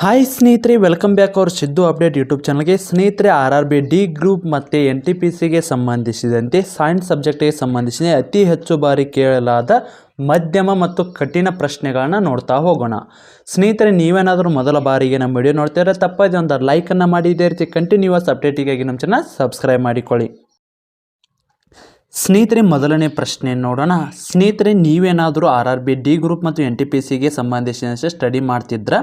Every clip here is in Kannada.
ಹಾಯ್ ಸ್ನೇಹಿತರೆ ವೆಲ್ಕಮ್ ಬ್ಯಾಕ್ ಅವ್ರ ಸಿದ್ದು ಅಪ್ಡೇಟ್ ಯೂಟ್ಯೂಬ್ ಚಾನಲ್ಗೆ ಸ್ನೇಹಿತರೆ R R B D group ಮತ್ತು ಎನ್ ಟಿ ಪಿ ಸಿಗೆ ಸಂಬಂಧಿಸಿದಂತೆ ಸೈನ್ಸ್ ಸಬ್ಜೆಕ್ಟಿಗೆ ಸಂಬಂಧಿಸಿದ ಅತಿ ಹೆಚ್ಚು ಬಾರಿ ಕೇಳಲಾದ ಮಧ್ಯಮ ಮತ್ತು ಕಠಿಣ ಪ್ರಶ್ನೆಗಳನ್ನ ನೋಡ್ತಾ ಹೋಗೋಣ. ಸ್ನೇಹಿತರೆ, ನೀವೇನಾದರೂ ಮೊದಲ ಬಾರಿಗೆ ನಮ್ಮ ವಿಡಿಯೋ ನೋಡ್ತಿದ್ರೆ ತಪ್ಪದೆ ಒಂದು ಲೈಕನ್ನು ಮಾಡಿ. ಇದೇ ರೀತಿ ಕಂಟಿನ್ಯೂಸ್ ಅಪ್ಡೇಟಿಗಾಗಿ ನಮ್ಮ ಚಾನಲ್ ಸಬ್ಸ್ಕ್ರೈಬ್ ಮಾಡಿಕೊಳ್ಳಿ. ಸ್ನೇಹಿತರೆ, ಮೊದಲನೇ ಪ್ರಶ್ನೆ ನೋಡೋಣ. ಸ್ನೇಹಿತರೆ, ನೀವೇನಾದರೂ R R B D group ಮತ್ತು ಎನ್ ಟಿ ಪಿ ಸಿಗೆ ಸಂಬಂಧಿಸಿದಂತೆ ಸ್ಟಡಿ ಮಾಡ್ತಿದ್ರೆ?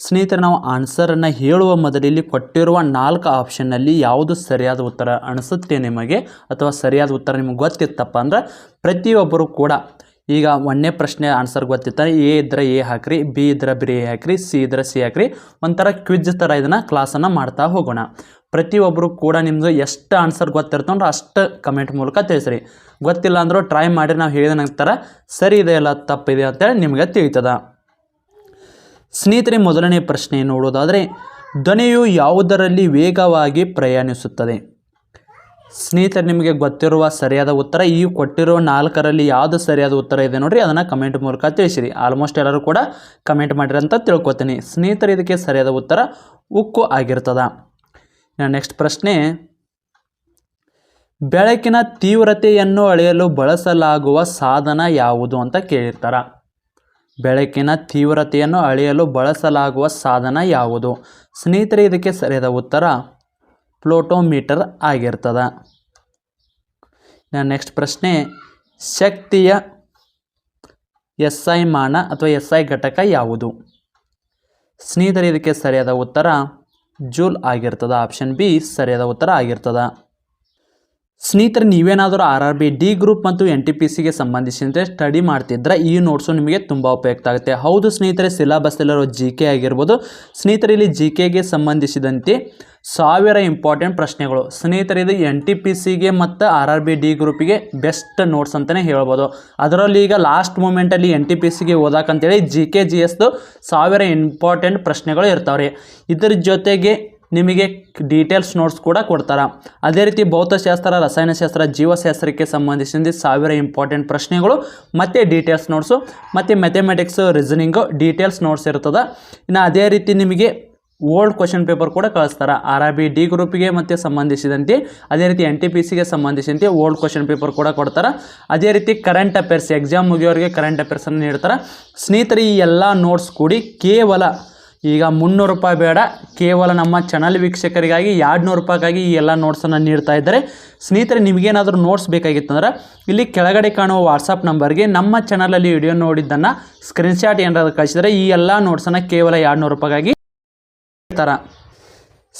ಸ್ನೇಹಿತರೆ, ನಾವು ಆನ್ಸರನ್ನು ಹೇಳುವ ಮೊದಲಿಲ್ಲಿ ಕೊಟ್ಟಿರುವ ನಾಲ್ಕು ಆಪ್ಷನ್ನಲ್ಲಿ ಯಾವುದು ಸರಿಯಾದ ಉತ್ತರ ಅನಿಸುತ್ತೆ ನಿಮಗೆ? ಅಥವಾ ಸರಿಯಾದ ಉತ್ತರ ನಿಮಗೆ ಗೊತ್ತಿತ್ತಪ್ಪ ಅಂದ್ರೆ ಪ್ರತಿಯೊಬ್ಬರು ಕೂಡ ಈಗ ಒಂದೇ ಪ್ರಶ್ನೆ ಆನ್ಸರ್ ಗೊತ್ತಿತ್ತ ಎ ಇದ್ರೆ ಎ ಹಾಕ್ರಿ, ಬಿ ಇದ್ರೆ ಬಿ ಎ ಹಾಕ್ರಿ, ಸಿ ಇದ್ರೆ ಸಿ ಹಾಕ್ರಿ, ಒಂಥರ ಕ್ವಿಜ್ ಥರ ಇದನ್ನು ಕ್ಲಾಸನ್ನು ಮಾಡ್ತಾ ಹೋಗೋಣ. ಪ್ರತಿಯೊಬ್ಬರು ಕೂಡ ನಿಮ್ಮದು ಎಷ್ಟು ಆನ್ಸರ್ ಗೊತ್ತಿರ್ತಂದ್ರೆ ಅಷ್ಟು ಕಮೆಂಟ್ ಮೂಲಕ ತಿಳಿಸ್ರಿ. ಗೊತ್ತಿಲ್ಲ ಅಂದರೂ ಟ್ರೈ ಮಾಡಿ, ನಾವು ಹೇಳಿದ ನಂತರ ಸರಿ ಇದೆ ಇಲ್ಲ ತಪ್ಪಿದೆ ಅಂತೇಳಿ ನಿಮಗೆ ತಿಳಿತದ. ಸ್ನೇಹಿತರೆ, ಮೊದಲನೇ ಪ್ರಶ್ನೆ ನೋಡೋದಾದರೆ, ಧ್ವನಿಯು ಯಾವುದರಲ್ಲಿ ವೇಗವಾಗಿ ಪ್ರಯಾಣಿಸುತ್ತದೆ? ಸ್ನೇಹಿತರೆ, ನಿಮಗೆ ಗೊತ್ತಿರುವ ಸರಿಯಾದ ಉತ್ತರ, ಈ ಕೊಟ್ಟಿರುವ ನಾಲ್ಕರಲ್ಲಿ ಯಾವುದು ಸರಿಯಾದ ಉತ್ತರ ಇದೆ ನೋಡಿರಿ, ಅದನ್ನು ಕಮೆಂಟ್ ಮೂಲಕ ತಿಳಿಸಿರಿ. ಆಲ್ಮೋಸ್ಟ್ ಎಲ್ಲರೂ ಕೂಡ ಕಮೆಂಟ್ ಮಾಡಿರಿ ಅಂತ ತಿಳ್ಕೊತೀನಿ. ಸ್ನೇಹಿತರೆ, ಇದಕ್ಕೆ ಸರಿಯಾದ ಉತ್ತರ ಉಕ್ಕು ಆಗಿರ್ತದ. ನೆಕ್ಸ್ಟ್ ಪ್ರಶ್ನೆ, ಬೆಳಕಿನ ತೀವ್ರತೆಯನ್ನು ಅಳೆಯಲು ಬಳಸಲಾಗುವ ಸಾಧನ ಯಾವುದು ಅಂತ ಕೇಳಿರ್ತಾರ. ಬೆಳಕಿನ ತೀವ್ರತೆಯನ್ನು ಅಳೆಯಲು ಬಳಸಲಾಗುವ ಸಾಧನ ಯಾವುದು? ಸ್ನೇಹಿತರೆ, ಇದಕ್ಕೆ ಸರಿಯಾದ ಉತ್ತರ ಪ್ಲೋಟೋಮೀಟರ್ ಆಗಿರ್ತದ. ನೆಕ್ಸ್ಟ್ ಪ್ರಶ್ನೆ, ಶಕ್ತಿಯ ಎಸ್ ಐ ಮಾನ ಅಥವಾ ಎಸ್ ಐ ಘಟಕ ಯಾವುದು? ಸ್ನೇಹಿತರೆ, ಇದಕ್ಕೆ ಸರಿಯಾದ ಉತ್ತರ ಜೂಲ್ ಆಗಿರ್ತದ. ಆಪ್ಷನ್ ಬಿ ಸರಿಯಾದ ಉತ್ತರ ಆಗಿರ್ತದ. ಸ್ನೇಹಿತರೆ, ನೀವೇನಾದರೂ R R B D group ಮತ್ತು ಎನ್ ಟಿ ಪಿ ಸಿಗೆ ಸಂಬಂಧಿಸಿದಂತೆ ಸ್ಟಡಿ ಮಾಡ್ತಿದ್ರೆ ಈ ನೋಟ್ಸು ನಿಮಗೆ ತುಂಬ ಉಪಯುಕ್ತ ಆಗುತ್ತೆ. ಹೌದು ಸ್ನೇಹಿತರೆ ಸಿಲೆಬಸ್ಸಲ್ಲಿರೋ ಜಿ ಕೆ ಆಗಿರ್ಬೋದು. ಸ್ನೇಹಿತರೆ, ಇಲ್ಲಿ ಜಿ ಕೆಗೆ ಸಂಬಂಧಿಸಿದಂತೆ ಸಾವಿರ ಇಂಪಾರ್ಟೆಂಟ್ ಪ್ರಶ್ನೆಗಳು. ಸ್ನೇಹಿತರೆ, ಇದು ಎನ್ ಟಿ ಪಿ ಸಿಗೆ ಮತ್ತು ಆರ್ ಆರ್ ಬಿ ಡಿ ಗ್ರೂಪಿಗೆ ಬೆಸ್ಟ್ ನೋಟ್ಸ್ ಅಂತಲೇ ಹೇಳ್ಬೋದು. ಅದರಲ್ಲಿ ಈಗ ಲಾಸ್ಟ್ ಮೂಮೆಂಟಲ್ಲಿ ಎನ್ ಟಿ ಪಿ ಸಿಗೆ ಓದಕ್ಕಂತೇಳಿ ಜಿ ಕೆ ಜಿ ಎಸ್ದು ಸಾವಿರ ಇಂಪಾರ್ಟೆಂಟ್ ಪ್ರಶ್ನೆಗಳು ಇರ್ತಾವೆ ರೀ ಇದ್ರ ಜೊತೆಗೆ ನಿಮಗೆ ಡೀಟೇಲ್ಸ್ ನೋಟ್ಸ್ ಕೂಡ ಕೊಡ್ತಾರೆ. ಅದೇ ರೀತಿ ಭೌತಶಾಸ್ತ್ರ, ರಸಾಯನಶಾಸ್ತ್ರ, ಜೀವಶಾಸ್ತ್ರಕ್ಕೆ ಸಂಬಂಧಿಸಿದ ಸಾವಿರ ಇಂಪಾರ್ಟೆಂಟ್ ಪ್ರಶ್ನೆಗಳು, ಮತ್ತು ಡೀಟೇಲ್ಸ್ ನೋಟ್ಸು ಮತ್ತು ಮೆಥಮೆಟಿಕ್ಸು ರೀಸನಿಂಗು ಡೀಟೇಲ್ಸ್ ನೋಟ್ಸ್ ಇರ್ತದೆ. ಇನ್ನು ಅದೇ ರೀತಿ ನಿಮಗೆ ಓಲ್ಡ್ ಕ್ವಶನ್ ಪೇಪರ್ ಕೂಡ ಕಳಿಸ್ತಾರೆ. ಆರ್ ಆರ್ ಬಿ ಡಿ ಗ್ರೂಪಿಗೆ ಮತ್ತು ಸಂಬಂಧಿಸಿದಂತೆ, ಅದೇ ರೀತಿ ಎನ್ ಟಿ ಪಿ ಸಿಗೆ ಸಂಬಂಧಿಸಿದಂತೆ ಓಲ್ಡ್ ಕ್ವಶನ್ ಪೇಪರ್ ಕೂಡ ಕೊಡ್ತಾರೆ. ಅದೇ ರೀತಿ ಕರೆಂಟ್ ಅಫೇರ್ಸ್ ಎಕ್ಸಾಮ್ ಮುಗಿಯೋರಿಗೆ ಕರೆಂಟ್ ಅಫೇರ್ಸನ್ನು ನೀಡ್ತಾರೆ. ಸ್ನೇಹಿತರೆ, ಈ ಎಲ್ಲ ನೋಟ್ಸ್ ಕೂಡಿ ಕೇವಲ ಈಗ ಮುನ್ನೂರು ರೂಪಾಯಿ ಬೇಡ. ಕೇವಲ ನಮ್ಮ ಚಾನಲ್ ವೀಕ್ಷಕರಿಗಾಗಿ, ಎರಡುನೂರು ರೂಪಾಯಿಗಾಗಿ ಈ ಎಲ್ಲ ನೋಟ್ಸನ್ನು ನೀಡ್ತಾ ಇದ್ದಾರೆ. ಸ್ನೇಹಿತರೆ, ನಿಮಗೇನಾದರೂ ನೋಟ್ಸ್ ಬೇಕಾಗಿತ್ತಂದ್ರೆ ಇಲ್ಲಿ ಕೆಳಗಡೆ ಕಾಣುವ ವಾಟ್ಸಪ್ ನಂಬರ್ಗೆ ನಮ್ಮ ಚಾನಲಲ್ಲಿ ವಿಡಿಯೋ ನೋಡಿದ್ದನ್ನು ಸ್ಕ್ರೀನ್ಶಾಟ್ ಏನಾದರೂ ಕಳಿಸಿದರೆ ಈ ಎಲ್ಲ ನೋಟ್ಸನ್ನು ಕೇವಲ ಎರಡುನೂರು ರೂಪಾಯಿಗಾಗಿ ಥರ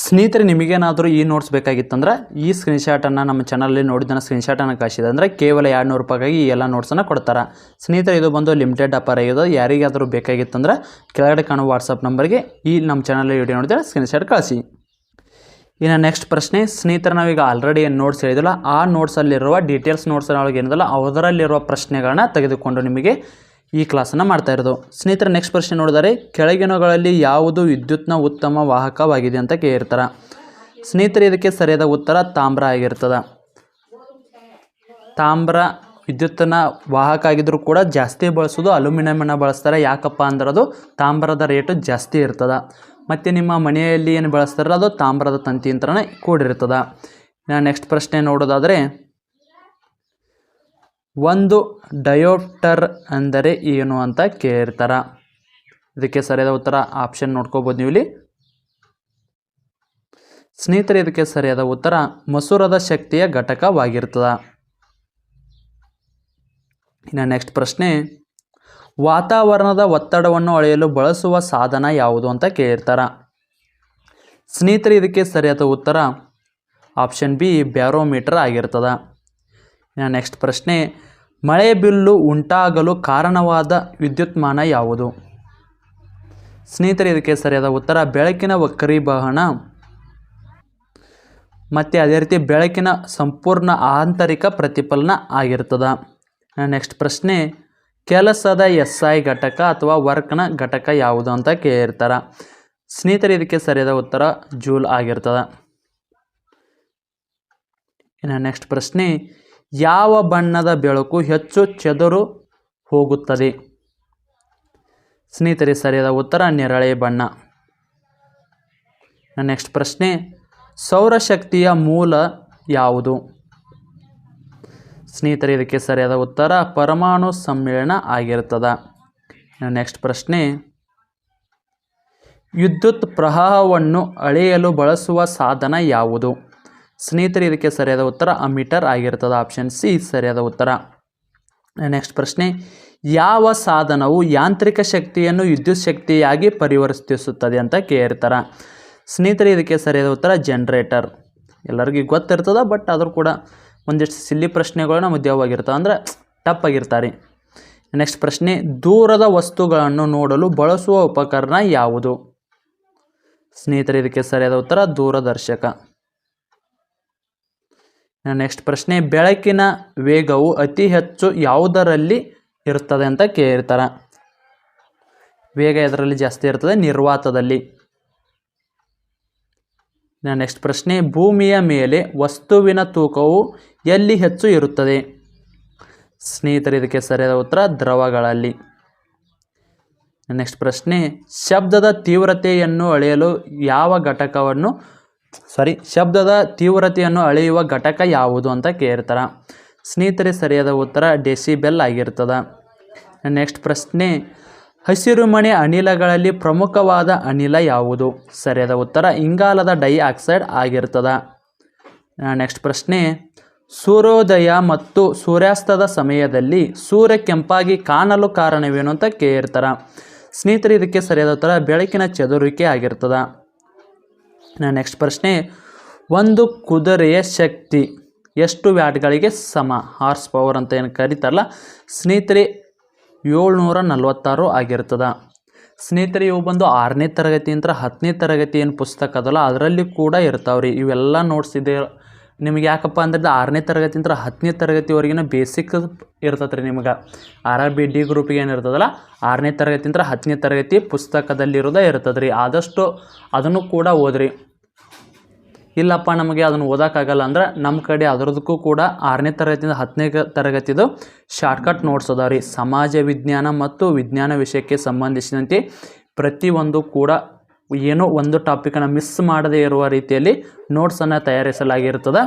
ಸ್ನೇಹಿತರೆ, ನಿಮಗೇನಾದರೂ ಈ ನೋಟ್ಸ್ ಬೇಕಾಗಿತ್ತಂದ್ರೆ ಈ ಸ್ಕ್ರೀನ್ಶಾಟನ್ನು ನಮ್ಮ ಚಾನಲಲ್ಲಿ ನೋಡಿದ್ದನ್ನು ಸ್ಕ್ರೀನ್ಶಾಟನ್ನು ಕಳಿಸಿದೆ. ಅಂದರೆ ಕೇವಲ ಎರಡು ನೂರು ರೂಪಾಯಿಗಾಗಿ ಈ ಎಲ್ಲ ನೋಟ್ಸನ್ನು ಕೊಡ್ತಾರೆ. ಸ್ನೇಹಿತರೆ, ಇದು ಬಂದು ಲಿಮಿಟೆಡ್ ಆಫರ್ ಆಗಿದೆ ಯಾರಿಗಾದರೂ ಬೇಕಾಗಿತ್ತಂದ್ರೆ ಕೆಳಗಡೆ ಕಾಣುವ ವಾಟ್ಸಪ್ ನಂಬರ್ಗೆ ಈ ನಮ್ಮ ಚಾನಲಲ್ಲಿ ವಿಡಿಯೋ ನೋಡಿದರೆ ಸ್ಕ್ರೀನ್ಶಾಟ್ ಕಳಿಸಿ. ಇನ್ನು ನೆಕ್ಸ್ಟ್ ಪ್ರಶ್ನೆ, ಸ್ನೇಹಿತರೆ, ನಾವೀಗ ಆಲ್ರೆಡಿ ಏನು ನೋಟ್ಸ್ ಹೇಳಿದಲ್ಲ ಆ ನೋಟ್ಸಲ್ಲಿರುವ ಡೀಟೇಲ್ಸ್ ನೋಟ್ಸ್ ಏನಿದಲ್ಲ ಅದರಲ್ಲಿರುವ ಪ್ರಶ್ನೆಗಳನ್ನ ತೆಗೆದುಕೊಂಡು ನಿಮಗೆ ಈ ಕ್ಲಾಸನ್ನು ಮಾಡ್ತಾ ಇರೋದು. ಸ್ನೇಹಿತರ ನೆಕ್ಸ್ಟ್ ಪ್ರಶ್ನೆ ನೋಡಿದರೆ, ಕೆಳಗಿನಗಳಲ್ಲಿ ಯಾವುದು ವಿದ್ಯುತ್ನ ಉತ್ತಮ ವಾಹಕವಾಗಿದೆ ಅಂತ ಕೇಳಿರ್ತಾರೆ. ಸ್ನೇಹಿತರೆ, ಇದಕ್ಕೆ ಸರಿಯಾದ ಉತ್ತರ ತಾಮ್ರ ಆಗಿರ್ತದೆ. ತಾಮ್ರ ವಿದ್ಯುತ್ತನ್ನ ವಾಹಕ ಆಗಿದ್ರೂ ಕೂಡ ಜಾಸ್ತಿ ಬಳಸೋದು ಅಲ್ಯೂಮಿನಿಯಮನ್ನು ಬಳಸ್ತಾರೆ. ಯಾಕಪ್ಪ ಅಂದ್ರೆ ಅದು ತಾಮ್ರದ ರೇಟು ಜಾಸ್ತಿ ಇರ್ತದೆ. ಮತ್ತು ನಿಮ್ಮ ಮನೆಯಲ್ಲಿ ಏನು ಬಳಸ್ತಾರಲ್ಲ, ಅದು ತಾಮ್ರದ ತಂತಿ ಅಂತಲೇ ಕೂಡಿರ್ತದೆ. ನೆಕ್ಸ್ಟ್ ಪ್ರಶ್ನೆ ನೋಡೋದಾದರೆ ಒಂದು ಡಯೋಪ್ಟರ್ ಅಂದರೆ ಏನು ಅಂತ ಕೇಳಿರ್ತಾರ ಇದಕ್ಕೆ ಸರಿಯಾದ ಉತ್ತರ ಆಪ್ಷನ್ ನೋಡ್ಕೋಬೋದು ನೀವು ಇಲ್ಲಿ ಸ್ನೇಹಿತರೆ, ಇದಕ್ಕೆ ಸರಿಯಾದ ಉತ್ತರ ಮಸೂರದ ಶಕ್ತಿಯ ಘಟಕವಾಗಿರ್ತದ. ಇನ್ನು ನೆಕ್ಸ್ಟ್ ಪ್ರಶ್ನೆ, ವಾತಾವರಣದ ಒತ್ತಡವನ್ನು ಅಳೆಯಲು ಬಳಸುವ ಸಾಧನ ಯಾವುದು ಅಂತ ಕೇಳಿರ್ತಾರ ಸ್ನೇಹಿತರೆ, ಇದಕ್ಕೆ ಸರಿಯಾದ ಉತ್ತರ ಆಪ್ಷನ್ ಬಿ ಬ್ಯಾರೋಮೀಟರ್ ಆಗಿರ್ತದ. ಇನ್ನು ನೆಕ್ಸ್ಟ್ ಪ್ರಶ್ನೆ, ಮಳೆ ಬಿಲ್ಲು ಉಂಟಾಗಲು ಕಾರಣವಾದ ವಿದ್ಯುತ್ಮಾನ ಯಾವುದು? ಸ್ನೇಹಿತರೆ, ಇದಕ್ಕೆ ಸರಿಯಾದ ಉತ್ತರ, ಬೆಳಕಿನ ವಕ್ರೀಭವನ. ಮತ್ತು ಅದೇ ರೀತಿ ಬೆಳಕಿನ ಸಂಪೂರ್ಣ ಆಂತರಿಕ ಪ್ರತಿಫಲನ ಆಗಿರ್ತದೆ. ನೆಕ್ಸ್ಟ್ ಪ್ರಶ್ನೆ, ಕೆಲಸದ ಎಸ್ ಐ ಘಟಕ ಅಥವಾ ವರ್ಕ್ನ ಘಟಕ ಯಾವುದು ಅಂತ ಕೇಳಿರ್ತಾರೆ. ಸ್ನೇಹಿತರೆ, ಇದಕ್ಕೆ ಸರಿಯಾದ ಉತ್ತರ ಜೂಲ್ ಆಗಿರ್ತದೆ. ಇನ್ನು ನೆಕ್ಸ್ಟ್ ಪ್ರಶ್ನೆ ಯಾವ ಬಣ್ಣದ ಬೆಳಕು ಹೆಚ್ಚು ಚದುರು ಹೋಗುತ್ತದೆ? ಸ್ನೇಹಿತರೆ, ಸರಿಯಾದ ಉತ್ತರ ನೇರಳೆ ಬಣ್ಣ. ನೆಕ್ಸ್ಟ್ ಪ್ರಶ್ನೆ, ಸೌರಶಕ್ತಿಯ ಮೂಲ ಯಾವುದು? ಸ್ನೇಹಿತರೆ, ಇದಕ್ಕೆ ಸರಿಯಾದ ಉತ್ತರ ಪರಮಾಣು ಸಮ್ಮಿಳನ ಆಗಿರುತ್ತದೆ. ನೆಕ್ಸ್ಟ್ ಪ್ರಶ್ನೆ, ವಿದ್ಯುತ್ ಪ್ರವಾಹವನ್ನು ಅಳೆಯಲು ಬಳಸುವ ಸಾಧನ ಯಾವುದು? ಸ್ನೇಹಿತರೆ, ಇದಕ್ಕೆ ಸರಿಯಾದ ಉತ್ತರ ಅಮೀಟರ್ ಆಗಿರ್ತದೆ ಆಪ್ಷನ್ ಸಿ, ಸರಿಯಾದ ಉತ್ತರ. ನೆಕ್ಸ್ಟ್ ಪ್ರಶ್ನೆ, ಯಾವ ಸಾಧನವು ಯಾಂತ್ರಿಕ ಶಕ್ತಿಯನ್ನು ವಿದ್ಯುತ್ ಶಕ್ತಿಯಾಗಿ ಪರಿವರ್ತಿಸುತ್ತದೆ ಅಂತ ಕೇಳಿರ್ತಾರೆ ಸ್ನೇಹಿತರೆ, ಇದಕ್ಕೆ ಸರಿಯಾದ ಉತ್ತರ ಜನ್ರೇಟರ್. ಎಲ್ಲರಿಗೂ ಗೊತ್ತಿರ್ತದೆ, ಬಟ್ ಆದರೂ ಕೂಡ ಒಂದಿಷ್ಟು ಸಿಲ್ಲಿ ಪ್ರಶ್ನೆಗಳು ನಮ್ಮ ಉದ್ಯೋಗವಾಗಿರ್ತವೆ ಅಂದ್ರೆ ಟಪ್ ಆಗಿರ್ತಾರೆ ನೆಕ್ಸ್ಟ್ ಪ್ರಶ್ನೆ, ದೂರದ ವಸ್ತುಗಳನ್ನು ನೋಡಲು ಬಳಸುವ ಉಪಕರಣ ಯಾವುದು? ಸ್ನೇಹಿತರೆ, ಇದಕ್ಕೆ ಸರಿಯಾದ ಉತ್ತರ ದೂರದರ್ಶಕ. ನೆಕ್ಸ್ಟ್ ಪ್ರಶ್ನೆ, ಬೆಳಕಿನ ವೇಗವು ಅತಿ ಹೆಚ್ಚು ಯಾವುದರಲ್ಲಿ ಇರ್ತದೆ ಅಂತ ಕೇಳಿರ್ತಾರೆ. ವೇಗ ಇದರಲ್ಲಿ ಜಾಸ್ತಿ ಇರ್ತದೆ, ನಿರ್ವಾತದಲ್ಲಿ. ನೆಕ್ಸ್ಟ್ ಪ್ರಶ್ನೆ, ಭೂಮಿಯ ಮೇಲೆ ವಸ್ತುವಿನ ತೂಕವು ಎಲ್ಲಿ ಹೆಚ್ಚು ಇರುತ್ತದೆ? ಸ್ನೇಹಿತರೆ, ಇದಕ್ಕೆ ಸರಿಯಾದ ಉತ್ತರ, ದ್ರವಗಳಲ್ಲಿ. ನೆಕ್ಸ್ಟ್ ಪ್ರಶ್ನೆ, ಶಬ್ದದ ತೀವ್ರತೆಯನ್ನು ಅಳೆಯಲು ಯಾವ ಘಟಕವನ್ನು ಸಾರಿ, ಶಬ್ದದ ತೀವ್ರತೆಯನ್ನು ಅಳೆಯುವ ಘಟಕ ಯಾವುದು ಅಂತ ಕೇಳ್ತಾರೆ. ಸ್ನೇಹಿತರೆ, ಸರಿಯಾದ ಉತ್ತರ ಡೆಸಿಬೆಲ್ ಆಗಿರ್ತದೆ. ನೆಕ್ಸ್ಟ್ ಪ್ರಶ್ನೆ ಹಸಿರುಮನೆ ಅನಿಲಗಳಲ್ಲಿ ಪ್ರಮುಖವಾದ ಅನಿಲ ಯಾವುದು? ಸರಿಯಾದ ಉತ್ತರ, ಇಂಗಾಲದ ಡೈಆಕ್ಸೈಡ್ ಆಗಿರ್ತದೆ. ನೆಕ್ಸ್ಟ್ ಪ್ರಶ್ನೆ, ಸೂರ್ಯೋದಯ ಮತ್ತು ಸೂರ್ಯಾಸ್ತದ ಸಮಯದಲ್ಲಿ ಸೂರ್ಯ ಕೆಂಪಾಗಿ ಕಾಣಲು ಕಾರಣವೇನು ಅಂತ ಕೇಳಿರ್ತಾರೆ ಸ್ನೇಹಿತರೆ, ಇದಕ್ಕೆ ಸರಿಯಾದ ಉತ್ತರ, ಬೆಳಕಿನ ಚದುರುವಿಕೆ ಆಗಿರ್ತದೆ. ನೆಕ್ಸ್ಟ್ ಪ್ರಶ್ನೆ. ಒಂದು ಕುದುರೆಯ ಶಕ್ತಿ ಎಷ್ಟು ವ್ಯಾಟ್ಗಳಿಗೆ ಸಮ? ಹಾರ್ಸ್ ಪವರ್ ಅಂತ ಏನು ಕರೀತಾರಲ್ಲ? ಸ್ನೇಹಿತರೆ, ಏಳ್ನೂರ ನಲ್ವತ್ತಾರು ಆಗಿರ್ತದೆ. ಸ್ನೇಹಿತರೆ, ಇವು ಬಂದು ಆರನೇ ತರಗತಿ ಅಂತ ಹತ್ತನೇ ತರಗತಿ ಏನು ಪುಸ್ತಕ ಅದಲ್ಲ? ಅದರಲ್ಲಿ ಕೂಡ ಇರ್ತಾವ್ರಿ. ಇವೆಲ್ಲ ನೋಟ್ಸ್ ಇದೆ. ನಿಮ್ಗೆ ಯಾಕಪ್ಪ ಅಂದ್ರೆ ಆರನೇ ತರಗತಿಯಿಂದ ಹತ್ತನೇ ತರಗತಿವರೆಗಿನ ಬೇಸಿಕ್ ಇರ್ತದೆ ರೀ ನಿಮ್ಗೆ ಆರ್ ಆರ್ ಬಿ ಡಿ ಗ್ರೂಪಿಗೆ ಏನು ಇರ್ತದಲ್ಲ, ಆರನೇ ತರಗತಿಯಿಂದ ಹತ್ತನೇ ತರಗತಿ ಪುಸ್ತಕದಲ್ಲಿರೋದೇ ಇರ್ತದೆ ರೀ ಆದಷ್ಟು ಅದನ್ನು ಕೂಡ ಓದ್ರಿ. ಇಲ್ಲಪ್ಪ ನಮಗೆ ಅದನ್ನು ಓದೋಕ್ಕಾಗಲ್ಲ ಅಂದ್ರೆ ನಮ್ಮ ಕಡೆ ಅದರದಕ್ಕೂ ಕೂಡ ಆರನೇ ತರಗತಿಯಿಂದ ಹತ್ತನೇ ತರಗತಿದು ಶಾರ್ಟ್ಕಟ್ ನೋಟ್ಸ್ ಅದಾವ ಸಮಾಜ ವಿಜ್ಞಾನ ಮತ್ತು ವಿಜ್ಞಾನ ವಿಷಯಕ್ಕೆ ಸಂಬಂಧಿಸಿದಂತೆ ಪ್ರತಿಯೊಂದು ಕೂಡ ಏನೋ ಒಂದು ಟಾಪಿಕನ್ನು ಮಿಸ್ ಮಾಡದೇ ಇರುವ ರೀತಿಯಲ್ಲಿ ನೋಟ್ಸನ್ನು ತಯಾರಿಸಲಾಗಿರ್ತದೆ.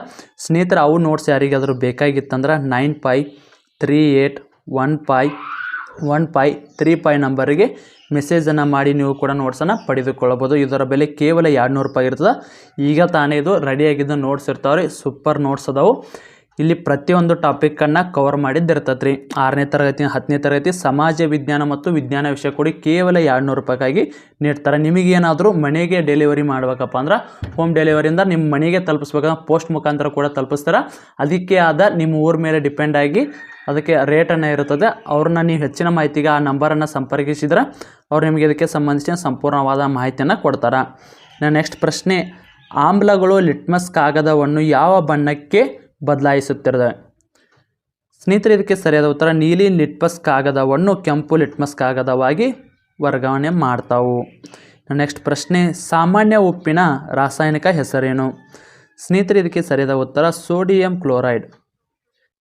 ಸ್ನೇಹಿತರೆ, ಅವು ನೋಟ್ಸ್ ಯಾರಿಗಾದರೂ ಬೇಕಾಗಿತ್ತಂದ್ರೆ nine five three eight one five one five three five ನಂಬರಿಗೆ ಮೆಸೇಜನ್ನು ಮಾಡಿ ನೀವು ಕೂಡ ನೋಟ್ಸನ್ನು ಪಡೆದುಕೊಳ್ಳಬೋದು ಇದರ ಬೆಲೆ ಕೇವಲ ಎರಡು ನೂರು ರೂಪಾಯಿ ಇರ್ತದೆ. ಈಗ ತಾನೇ ಇದು ರೆಡಿಯಾಗಿದ್ದು ನೋಟ್ಸ್ ಇರ್ತಾವೆ ರೀ ಸೂಪರ್ ನೋಟ್ಸ್ ಅದಾವು. ಇಲ್ಲಿ ಪ್ರತಿಯೊಂದು ಟಾಪಿಕ್ಕನ್ನು ಕವರ್ ಮಾಡಿದ್ದು ಇರ್ತದೆ ರೀ ಆರನೇ ತರಗತಿ, ಹತ್ತನೇ ತರಗತಿ ಸಮಾಜ, ವಿಜ್ಞಾನ ಮತ್ತು ವಿಜ್ಞಾನ ವಿಷಯ ಕೊಡಿ ಕೇವಲ ಎರಡುನೂರು ರೂಪಾಯಿಗಾಗಿ ನೀಡ್ತಾರೆ. ನಿಮಗೇನಾದರೂ ಮನೆಗೆ ಡೆಲಿವರಿ ಮಾಡ್ಬೇಕಪ್ಪ ಅಂದ್ರೆ ಹೋಮ್ ಡೆಲಿವರಿಯಿಂದ ನಿಮ್ಮ ಮನೆಗೆ ತಲುಪಿಸ್ಬೇಕಂದ್ರೆ ಪೋಸ್ಟ್ ಮುಖಾಂತರ ಕೂಡ ತಲುಪಿಸ್ತಾರೆ. ಅದಕ್ಕೆ ಆದ ನಿಮ್ಮ ಊರ ಮೇಲೆ ಡಿಪೆಂಡ್ ಆಗಿ ಅದಕ್ಕೆ ರೇಟನ್ನು ಇರುತ್ತದೆ. ಅವ್ರನ್ನ ನೀವು ಹೆಚ್ಚಿನ ಮಾಹಿತಿಗೆ ಆ ನಂಬರನ್ನು ಸಂಪರ್ಕಿಸಿದ್ರೆ ಅವ್ರು ನಿಮಗೆ ಇದಕ್ಕೆ ಸಂಬಂಧಿಸಿದ ಸಂಪೂರ್ಣವಾದ ಮಾಹಿತಿಯನ್ನು ಕೊಡ್ತಾರೆ. ನೆಕ್ಸ್ಟ್ ಪ್ರಶ್ನೆ, ಆಮ್ಲಗಳು ಲಿಟ್ಮಸ್ ಕಾಗದವನ್ನು ಯಾವ ಬಣ್ಣಕ್ಕೆ ಬದಲಾಯಿಸುತ್ತಿರ್ತವೆ ಸ್ನೇಹಿತರೆ, ಇದಕ್ಕೆ ಸರಿಯಾದ ಉತ್ತರ, ನೀಲಿ ಲಿಟ್ಮಸ್ ಕಾಗದವನ್ನು ಕೆಂಪು ಲಿಟ್ಮಸ್ ಕಾಗದವಾಗಿ ವರ್ಗಾವಣೆ ಮಾಡ್ತಾವು. ನೆಕ್ಸ್ಟ್ ಪ್ರಶ್ನೆ, ಸಾಮಾನ್ಯ ಉಪ್ಪಿನ ರಾಸಾಯನಿಕ ಹೆಸರೇನು? ಸ್ನೇಹಿತರೆ, ಇದಕ್ಕೆ ಸರಿಯಾದ ಉತ್ತರ, ಸೋಡಿಯಂ ಕ್ಲೋರೈಡ್.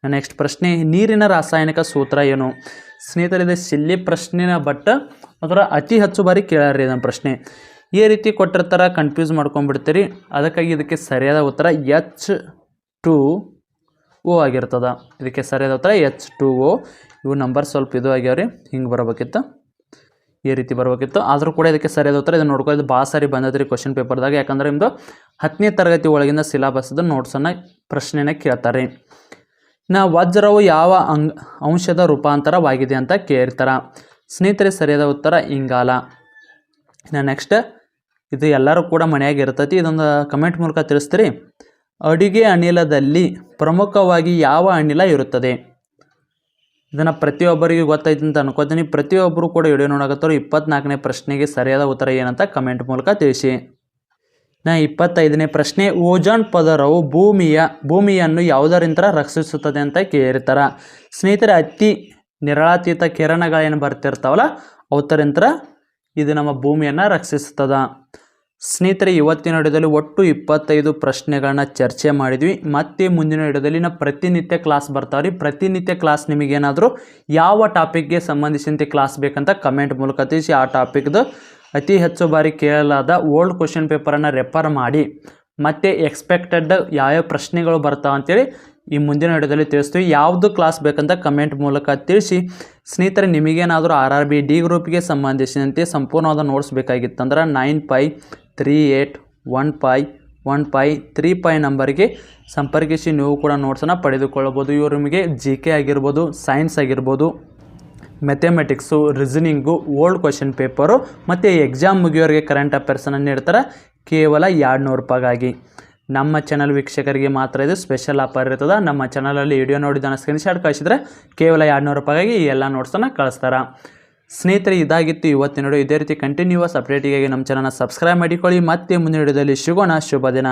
ನೆಕ್ಸ್ಟ್ ಪ್ರಶ್ನೆ, ನೀರಿನ ರಾಸಾಯನಿಕ ಸೂತ್ರ ಏನು? ಸ್ನೇಹಿತರೆ, ಇದು ಸಿಲ್ಲಿ ಪ್ರಶ್ನೆನ ಬಟ್ ಅದರ ಅತಿ ಹೆಚ್ಚು ಬಾರಿ ಕೇಳಾರ್ರಿ ಇದನ್ನು ಪ್ರಶ್ನೆ. ಈ ರೀತಿ ಕೊಟ್ಟಿರ್ತಾರೆ ಕನ್ಫ್ಯೂಸ್ ಮಾಡ್ಕೊಂಡ್ಬಿಡ್ತೀರಿ. ಅದಕ್ಕಾಗಿ ಇದಕ್ಕೆ ಸರಿಯಾದ ಉತ್ತರ, ಎಚ್ ಟು ಓ ಆಗಿರ್ತದೆ. ಇದಕ್ಕೆ ಸರಿಯಾದ ಉತ್ತರ ಎಚ್ ಟು ಓ ಇವು ನಂಬರ್ ಸ್ವಲ್ಪ ಇದು ಆಗ್ಯಾವ್ರಿ, ಹಿಂಗೆ ಬರಬೇಕಿತ್ತು. ಈ ರೀತಿ ಬರಬೇಕಿತ್ತು. ಆದರೂ ಕೂಡ ಇದಕ್ಕೆ ಸರಿಯಾದ ಉತ್ತರ ಇದು ನೋಡ್ಕೊ, ಇದು ಭಾಳ ಸಾರಿ ಬಂದದ್ರಿ ಕ್ವಶನ್ ಪೇಪರ್ದಾಗ ಯಾಕಂದ್ರೆ ನಿಮ್ಮದು ಹತ್ತನೇ ತರಗತಿ ಒಳಗಿಂದ ಸಿಲಾಬಸ್ದು ನೋಟ್ಸನ್ನು ಪ್ರಶ್ನೆನ ಕೇಳ್ತಾರೆ. ನಾ ವಜ್ರವು ಯಾವ ಅಂಗ್, ಅಂಶದ ರೂಪಾಂತರವಾಗಿದೆ ಅಂತ ಕೇಳ್ತಾರೆ. ಸ್ನೇಹಿತರೆ, ಸರಿಯಾದ ಉತ್ತರ ಇಂಗಾಲ. ನಾ ನೆಕ್ಸ್ಟ್ ಇದು ಎಲ್ಲರೂ ಕೂಡ ಮನೆಯಾಗಿರ್ತೈತಿ ಇದೊಂದು ಕಮೆಂಟ್ ಮೂಲಕ ತಿಳಿಸ್ತೀರಿ. ಅಡುಗೆ ಅನಿಲದಲ್ಲಿ ಪ್ರಮುಖವಾಗಿ ಯಾವ ಅನಿಲ ಇರುತ್ತದೆ? ಇದನ್ನು ಪ್ರತಿಯೊಬ್ಬರಿಗೂ ಗೊತ್ತಾಯ್ತು ಅಂತ ಅನ್ಕೋತೀನಿ. ಪ್ರತಿಯೊಬ್ಬರು ಕೂಡ ವಿಡಿಯೋ ನೋಡಕತ್ತವ್ರು ಇಪ್ಪತ್ನಾಲ್ಕನೇ ಪ್ರಶ್ನೆಗೆ ಸರಿಯಾದ ಉತ್ತರ ಏನಂತ ಕಮೆಂಟ್ ಮೂಲಕ ತಿಳಿಸಿ. ನಾ ಇಪ್ಪತ್ತೈದನೇ ಪ್ರಶ್ನೆ, ಓಜೋನ್ ಪದರವು ಭೂಮಿಯ, ಭೂಮಿಯನ್ನು ಯಾವುದರಿಂದ ರಕ್ಷಿಸುತ್ತದೆ ಅಂತ ಕೇಳಿರ್ತಾರೆ. ಸ್ನೇಹಿತರೆ, ಅತಿ ನಿರಳಾತೀತ ಕಿರಣಗಳೇನು ಬರ್ತಿರ್ತಾವಲ್ಲ ಅವತರಿಂತ್ರ ಇದು ನಮ್ಮ ಭೂಮಿಯನ್ನು ರಕ್ಷಿಸ್ತದ ಸ್ನೇಹಿತರೆ, ಇವತ್ತಿನ ಹಿಡಿದಲ್ಲಿ ಒಟ್ಟು ಇಪ್ಪತ್ತೈದು ಪ್ರಶ್ನೆಗಳನ್ನ ಚರ್ಚೆ ಮಾಡಿದ್ವಿ. ಮತ್ತೆ ಮುಂದಿನ ಹಿಡಿದಲ್ಲಿ ನಾವು ಪ್ರತಿನಿತ್ಯ ಕ್ಲಾಸ್ ಬರ್ತಾವ್ರಿ. ಪ್ರತಿನಿತ್ಯ ಕ್ಲಾಸ್ ನಿಮಗೇನಾದರೂ ಯಾವ ಟಾಪಿಕ್ಗೆ ಸಂಬಂಧಿಸಿದಂತೆ ಕ್ಲಾಸ್ ಬೇಕಂತ ಕಮೆಂಟ್ ಮೂಲಕ ತಿಳಿಸಿ ಆ ಟಾಪಿಕ್ದು ಅತಿ ಹೆಚ್ಚು ಬಾರಿ ಕೇಳಲಾದ ಓಲ್ಡ್ ಕ್ವಶನ್ ಪೇಪರನ್ನು ರೆಫರ್ ಮಾಡಿ. ಮತ್ತು ಎಕ್ಸ್ಪೆಕ್ಟೆಡ್ ಯಾವ್ಯಾವ ಪ್ರಶ್ನೆಗಳು ಬರ್ತಾವೆ ಅಂತೇಳಿ ಈ ಮುಂದಿನ ವಿಡಿಯೋದಲ್ಲಿ ತಿಳಿಸ್ತೀವಿ ಯಾವುದು ಕ್ಲಾಸ್ ಬೇಕಂತ ಕಮೆಂಟ್ ಮೂಲಕ ತಿಳಿಸಿ. ಸ್ನೇಹಿತರೆ, ನಿಮಗೇನಾದರೂ ಆರ್ ಆರ್ ಬಿ ಡಿ ಗ್ರೂಪ್ಗೆ ಸಂಬಂಧಿಸಿದಂತೆ ಸಂಪೂರ್ಣವಾದ notes ಬೇಕಾಗಿತ್ತಂದ್ರೆ nine five three eight one five one five three five ನಂಬರ್ಗೆ ಸಂಪರ್ಕಿಸಿ. ನೀವು ಕೂಡ ನೋಟ್ಸನ್ನು ಪಡೆದುಕೊಳ್ಳಬಹುದು. ಇವರು ನಿಮಗೆ ಜಿ ಕೆ ಆಗಿರ್ಬೋದು ಸೈನ್ಸ್ ಆಗಿರ್ಬೋದು mathematics reasoning old question paper ಮತ್ತು ಎಕ್ಸಾಮ್ ಮುಗಿಯೋರಿಗೆ ಕರೆಂಟ್ ಅಫೇರ್ಸನ್ನು ನೀಡ್ತಾರೆ. ಕೇವಲ ಎರಡು ನೂರು ರೂಪಾಯಿಗಾಗಿ. ನಮ್ಮ ಚಾನಲ್ ವೀಕ್ಷಕರಿಗೆ ಮಾತ್ರ ಇದು ಸ್ಪೆಷಲ್ ಆಫರ್ ಇರ್ತದೆ. ನಮ್ಮ ಚಾನಲಲ್ಲಿ ವಿಡಿಯೋ ನೋಡಿದ ಸ್ಕ್ರೀನ್ಶಾಟ್ ಕಳಿಸಿದ್ರೆ ಕೇವಲ ಎರಡು ನೂರು ರೂಪಾಯಿಗಾಗಿ ಈ ಎಲ್ಲ ನೋಟ್ಸನ್ನು ಕಳಿಸ್ತಾರೆ. ಸ್ನೇಹಿತರೆ, ಇದಾಗಿತ್ತು ಇವತ್ತಿನ ವಿಡಿಯೋ ಇದೇ ರೀತಿ ಕಂಟಿನ್ಯೂಸ್ ಅಪ್ಡೇಟಿಗಾಗಿ ನಮ್ಮ ಚಾನಲ್ನ ಸಬ್ಸ್ಕ್ರೈಬ್ ಮಾಡಿಕೊಳ್ಳಿ. ಮತ್ತೆ ಮುಂದಿನ ವಿಡಿಯೋದಲ್ಲಿ ಸಿಗೋಣ. ಶುಭ ದಿನ.